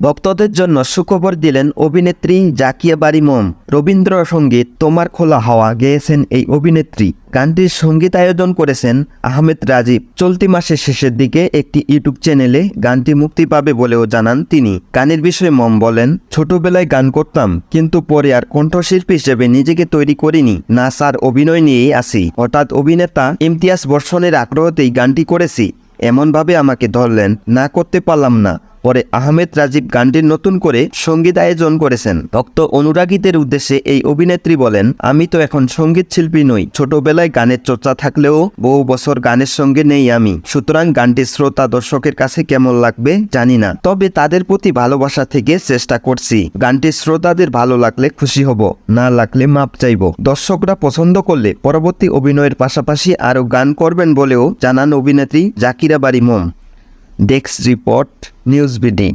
ভক্তদের জন্য সুখবর দিলেন অভিনেত্রী জাকিয়া বাড়ি মম। রবীন্দ্রসঙ্গীত তোমার খোলা হাওয়া গেয়েছেন এই অভিনেত্রী। গানটির সংগীত আয়োজন করেছেন আহমেদ রাজীব। চলতি মাসের শেষের দিকে একটি ইউটিউব চ্যানেলে গানটি মুক্তি পাবে বলেও জানান তিনি। গানের বিষয়ে মম বলেন, ছোটবেলায় গান করতাম, কিন্তু পরে আর কণ্ঠশিল্পী হিসেবে নিজেকে তৈরি করিনি। না স্যার, অভিনয় নিয়েই আসি হঠাৎ অভিনেতা ইমতিয়াজ বর্ষণের আগ্রহতেই গানটি করেছি। এমনভাবে আমাকে ধরলেন, না করতে পারলাম না। পরে আহমেদ রাজীব গানটির নতুন করে সংগীত আয়োজন করেছেন। ভক্ত অনুরাগীদের উদ্দেশ্যে এই অভিনেত্রী বলেন, আমি তো এখন সংগীত শিল্পী নই, ছোটবেলায় গানের চর্চা থাকলেও বহু বছর গানের সঙ্গে নেই আমি। সুতরাং গানটি শ্রোতা দর্শকের কাছে কেমন লাগবে জানি না, তবে তাদের প্রতি ভালোবাসা থেকে চেষ্টা করছি। গানটি শ্রোতাদের ভালো লাগলে খুশি হব, না লাগলে মাপ চাইব। দর্শকরা পছন্দ করলে পরবর্তী অভিনয়ের পাশাপাশি আরও গান করবেন বলেও জানান অভিনেত্রী জাকিরা বাড়ি মোম। Desk report news BD.